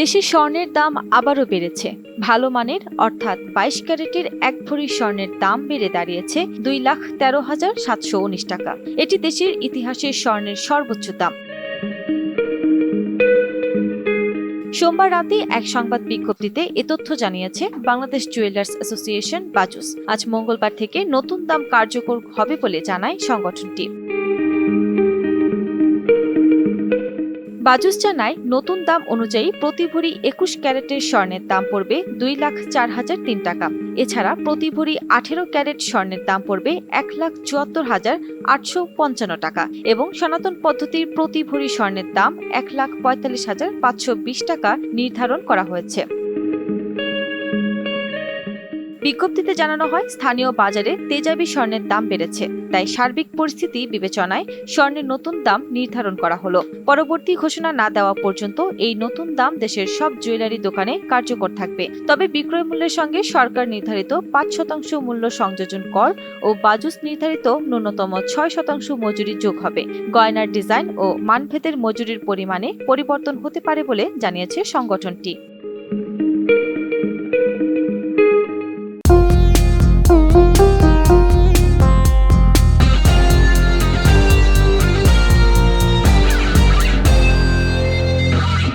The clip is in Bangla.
দেশে স্বর্ণের দাম আবারও বেড়েছে। ভালো মানের, অর্থাৎ বাইশ ক্যারেটের এক ভরি স্বর্ণের দাম বেড়ে দাঁড়িয়েছে দুই লাখ তেরো হাজার সাতশো উনিশ টাকা। এটি দেশের ইতিহাসে স্বর্ণের সর্বোচ্চ দাম। সোমবার রাতে এক সংবাদ বিজ্ঞপ্তিতে এ তথ্য জানিয়েছে বাংলাদেশ জুয়েলার্স অ্যাসোসিয়েশন, বাজুস। আজ মঙ্গলবার থেকে নতুন দাম কার্যকর হবে বলে জানায় সংগঠনটি। বাজুস জানায় নতুন দাম অনুযায়ী প্রতি ভরি একুশ ক্যারেটের স্বর্ণের দাম পড়বে দুই লাখ চার হাজার তিন টাকা। এছাড়া প্রতি ভরি আঠেরো ক্যারেট স্বর্ণের দাম পড়বে এক লাখ চুয়াত্তর হাজার আটশো পঞ্চান্ন টাকা এবং সনাতন পদ্ধতির প্রতি ভরি স্বর্ণের দাম এক লাখ পঁয়তাল্লিশ হাজার পাঁচশো বিশ টাকা নির্ধারণ করা হয়েছে। বিজ্ঞপ্তিতে জানানো হয়, স্থানীয় বাজারে তেজাবি স্বর্ণের দাম বেড়েছে। তাই সার্বিক পরিস্থিতি বিবেচনায় স্বর্ণের নতুন দাম নির্ধারণ করা হলো। পরবর্তী ঘোষণা না দেওয়া পর্যন্ত এই নতুন দাম দেশের সব জুয়েলারি দোকানে কার্যকর থাকবে। তবে বিক্রয় মূল্যের সঙ্গে সরকার নির্ধারিত পাঁচ শতাংশ মূল্য সংযোজন কর ও বাজুস নির্ধারিত ন্যূনতম ছয় শতাংশ মজুরি যোগ হবে। গয়নার ডিজাইন ও মানভেদের মজুরির পরিমাণে পরিবর্তন হতে পারে বলে জানিয়েছে সংগঠনটি।